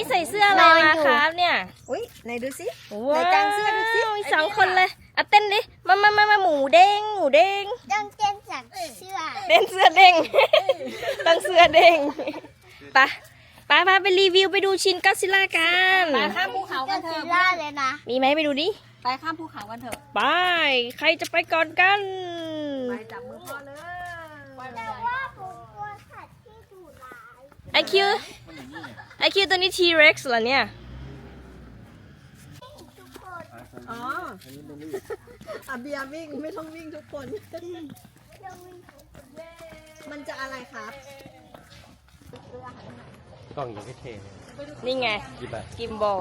นนี้ใส่เสื้ออะไรนอนมาอยู่ครับเนี่ยอุ้ยไหนดูสิว้าวไหนกางเสื้อดูสิมีสองคนเลยอะเต้นดิมามามามาหมูเด้งหมูเด้งต้องเต้นจากเสื้อเต้นเสื้อเด้งต้องเสื้อเด้งไปไปไปไปรีวิวไปดูชินกัสซิล่ากันไปข้ามภูเขาก็กันเถซิอะล่าเลยนะมีไหมไปดูดิไปข้ามภูเขากันเถอะไปใครจะไปก่อนกันไปจับมือพ่อเลยแต่ว่าผมกลัวสัตว์ที่ดุร้ายไอคิว ไอคิวตัวนี้ทีเร็กซ์เหรอเนี่ยทุกคนอ๋ออะเบียร์วิ่งไม่ต้องวิ่งทุกคนยังมีมันจะอะไรครับกล้องยังไม่เทเลยนี่ไง กี่บาทกิมบอล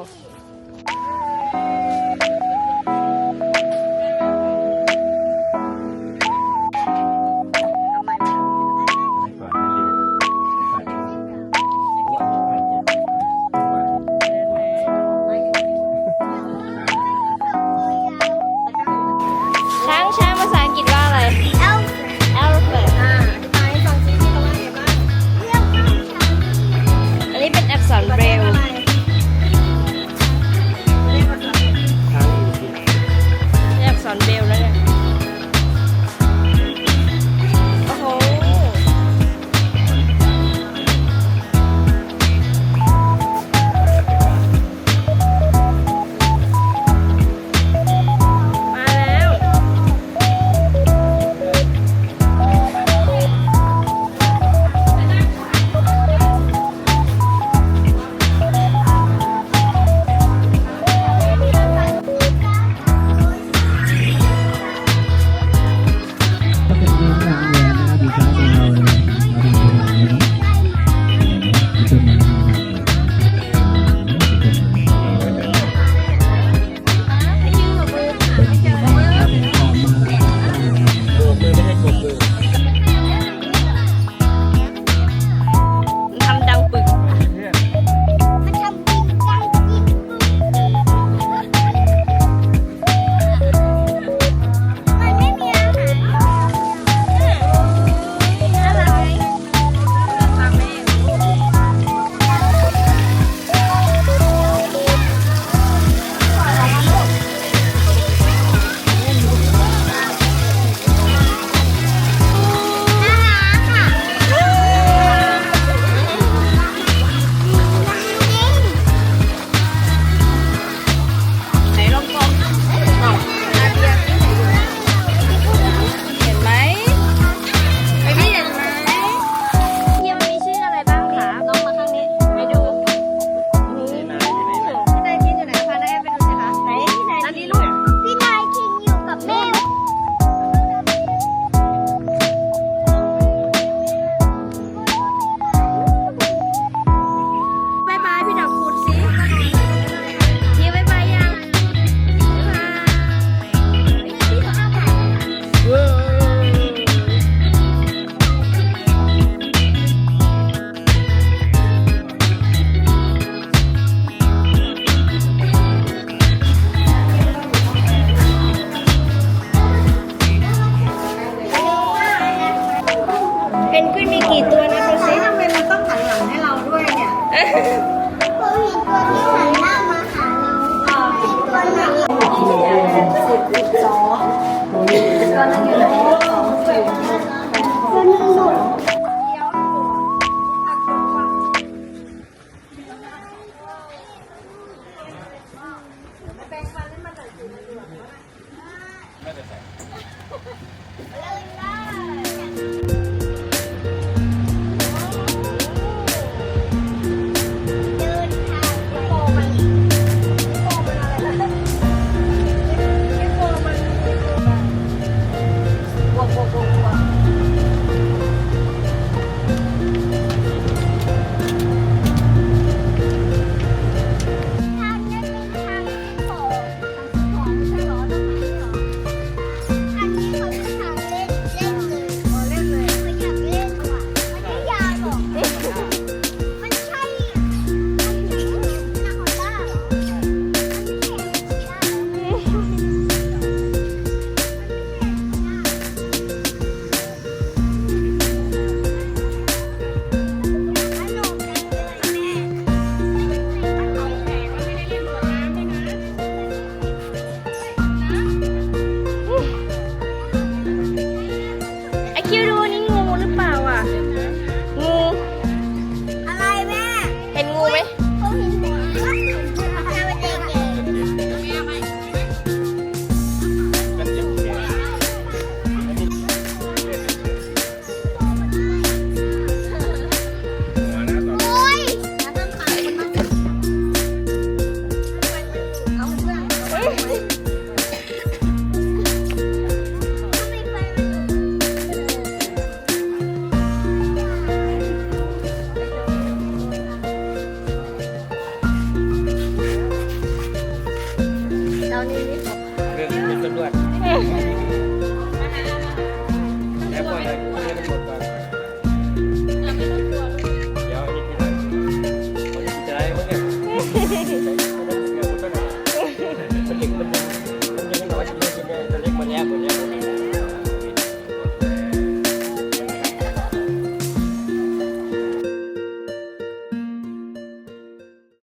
แล้วคนเลย